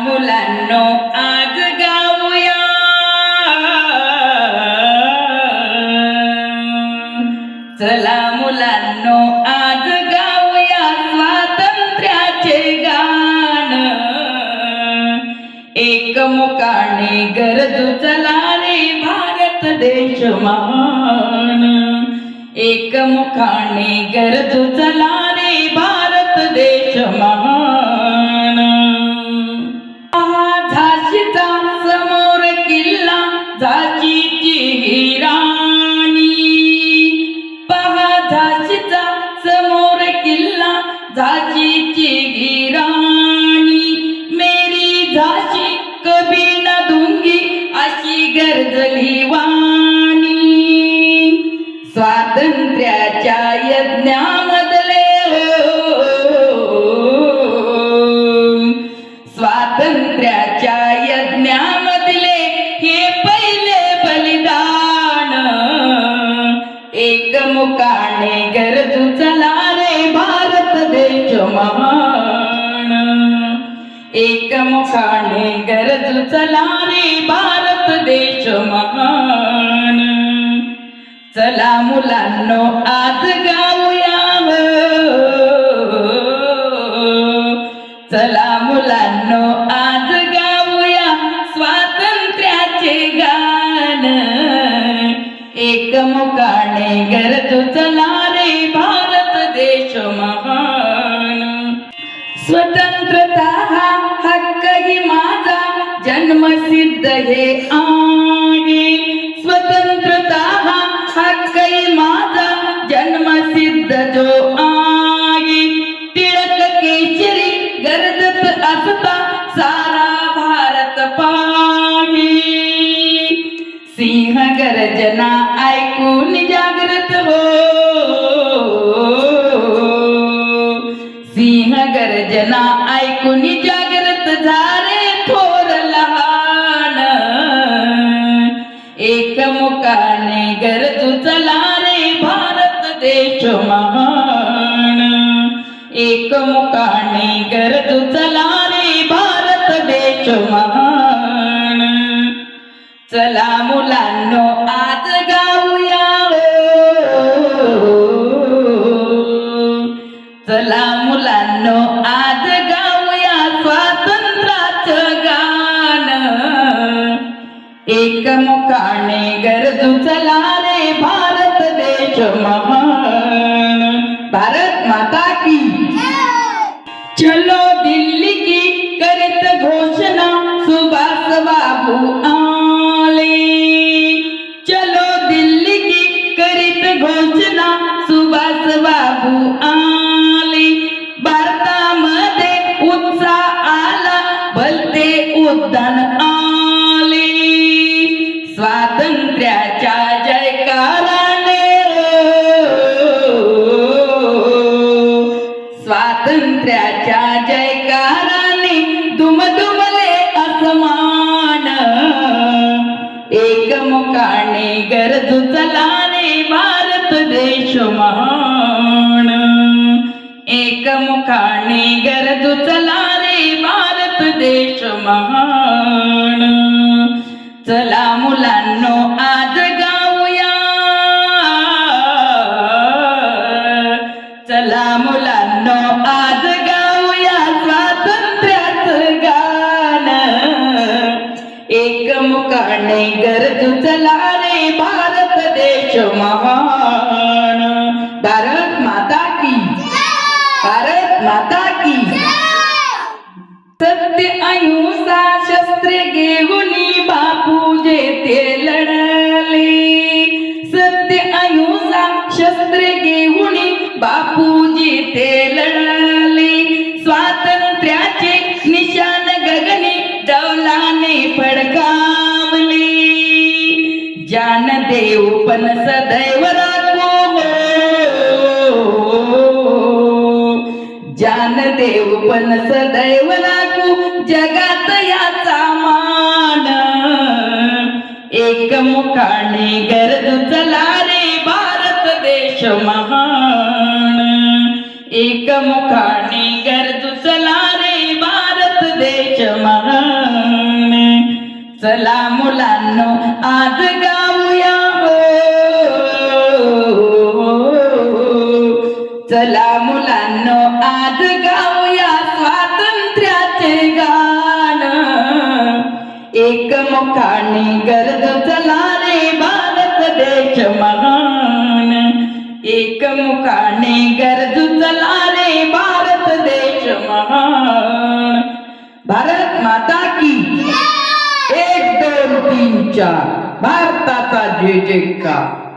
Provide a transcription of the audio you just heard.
मुलांनो आज गाऊया. चला मुलांनो आज गाऊया स्वातंत्र्याचे गाण. एकमुखाने गरजू चला रे भारत देश महान एकमुखाने गरजू चला रे भारत देश महान झाशीची ही राणी मेरी झाशी कभी न दूंगी अशी गरजली वाणी. स्वातंत्र्याच्या यज्ञामधले स्वातंत्र्याच्या यज्ञामधले हे पहिले बलिदान. एकमुखाने गरजू चला महान. एकमुखाने गरज चला रे भारत देश महान. चला मुलांनो आज गाऊया चला मुलांनो आज गाऊया स्वातंत्र्याचे गाण. एकमुखाने गरज चला जन्मसिद्ध हे आहे स्वतंत्रता हा हक्कही माझा. जन्मसिद्ध जो आहे टिळक केशरी गरजत असता सारा भारत पाही. सिंह गर्जना ऐकून जागृत हो. महान. एक एकमुखाने गरजू चला रे भारत देश महान. चला मुलांनो आज गाऊया. चला मुलांनो आज गाऊया स्वातंत्र्याचं गाण. एकमुखाने गरजू चला रे भारत महान भारत माता की। चलो चला रे भारत देश महान. एकमुखाने गरजू चला रे भारत देश महान. चला मुलांनो आज गाऊया. चला मुलांनो आज गाऊया स्वातंत्र्याचं गाण. एकमुखाने गरजू चला रे भारत देश महान. भारत माता की. भारत माता की. सत्य अहिंसा शस्त्रे घेऊनी बापू जे ते लढले. सत्य अहिंसा शस्त्रे बापू बापूजी ते ज्ञान देव पण सदैव राखो ज्ञान देव पण सदैव राखू जगात याचा मान. एकमुखाने गरजू चला रे भारत देश महान. एकमुखाने गरजू चला रे भारत देश महान. चला मुलांनो आज गा चला मुलांनो आज गाऊया स्वातंत्र्याचे गाण. एकमुखाने गर्द चला रे भारत देश महान. एकमुखाने गर्द चला रे भारत देश महान. भारत माता की एक दोन तीन चार. भारताचा जे का